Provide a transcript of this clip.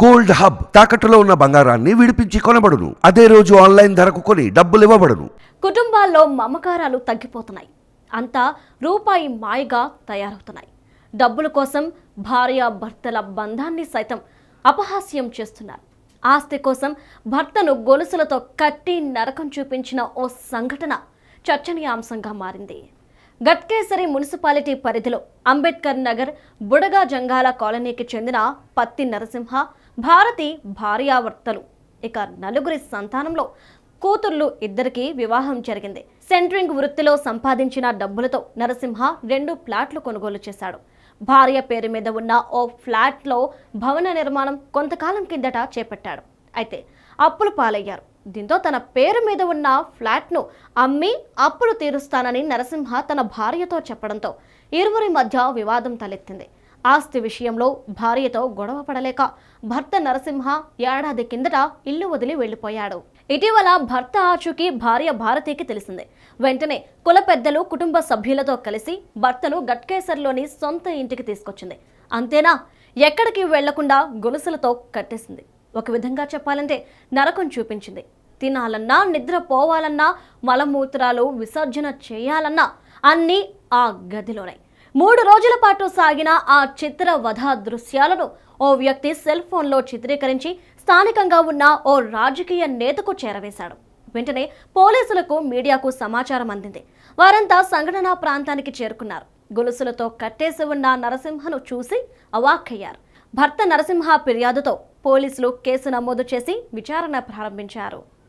Gold hub తాకట్టులో ఉన్న బంగారాన్ని విడిపించి కొనబడును. అదే రోజు ఆన్లైన్ ధరకు కొని డబ్బులు ఇవ్వబడును. కుటుంబాల్లో మమకారాలు తగ్గిపోతున్నాయి. అంతా రూపాయి మాయగా తయారవుతున్నాయి. డబ్బుల కోసం భార్య భర్తల బంధాన్ని సైతం అపహాస్యం చేస్తున్నారు. ఆస్తి కోసం భర్తను గొలుసులతో కట్టి నరకం చూపించిన ఓ సంఘటన చర్చనీయాంశంగా మారింది. గట్కేసరి మున్సిపాలిటీ పరిధిలో అంబేద్కర్ నగర్ బుడగా జంగాల కాలనీకి చెందిన పత్తి నరసింహ భారతి భార్యాభర్తలు ఇక నలుగురి సంతానంలో కూతుర్లు ఇద్దరికి వివాహం జరిగింది. సెంట్రింగ్ వృత్తిలో సంపాదించిన డబ్బులతో నరసింహ రెండు ఫ్లాట్లు కొనుగోలు చేశాడు. భార్య పేరు మీద ఉన్న ఓ ఫ్లాట్లో భవన నిర్మాణం కొంతకాలం కిందట చేపట్టాడు. అయితే అప్పులు పాలయ్యారు. దీంతో తన పేరు మీద ఉన్న ఫ్లాట్ను అమ్మి అప్పులు తీరుస్తానని నరసింహ తన భార్యతో చెప్పడంతో ఇరువురి మధ్య వివాదం తలెత్తింది. ఆస్తి విషయంలో భార్యతో గొడవ పడలేక భర్త నరసింహ ఏడాది కిందట ఇల్లు వదిలి వెళ్ళిపోయాడు ఇటీవల భర్త ఆచూకీ భార్య భారతికి తెలిసింది. వెంటనే కుల పెద్దలు కుటుంబ సభ్యులతో కలిసి భర్తను గట్కేసర్లోని సొంత ఇంటికి తీసుకొచ్చింది. అంతేనా? ఎక్కడికి వెళ్ళకుండా గొలుసులతో కట్టేసింది. ఒక విధంగా చెప్పాలంటే నరకం చూపించింది. తినాలన్నా నిద్ర పోవాలన్నా మలమూత్రాలు విసర్జన చేయాలన్నా అన్నీ ఆ గదిలోనే. మూడు రోజుల పాటు సాగిన ఆ చిత్ర వధ దృశ్యాలను ఓ వ్యక్తి సెల్ ఫోన్లో చిత్రీకరించి స్థానికంగా ఉన్న ఓ రాజకీయ నేతకు చేరవేశాడు. వెంటనే పోలీసులకు మీడియాకు సమాచారం అందింది. వారంతా సంఘటనా ప్రాంతానికి చేరుకున్నారు. గొలుసులతో కట్టేసి ఉన్న నరసింహను చూసి అవాక్కయ్యారు. భర్త నరసింహ ఫిర్యాదుతో పోలీసులు కేసు నమోదు చేసి విచారణ ప్రారంభించారు.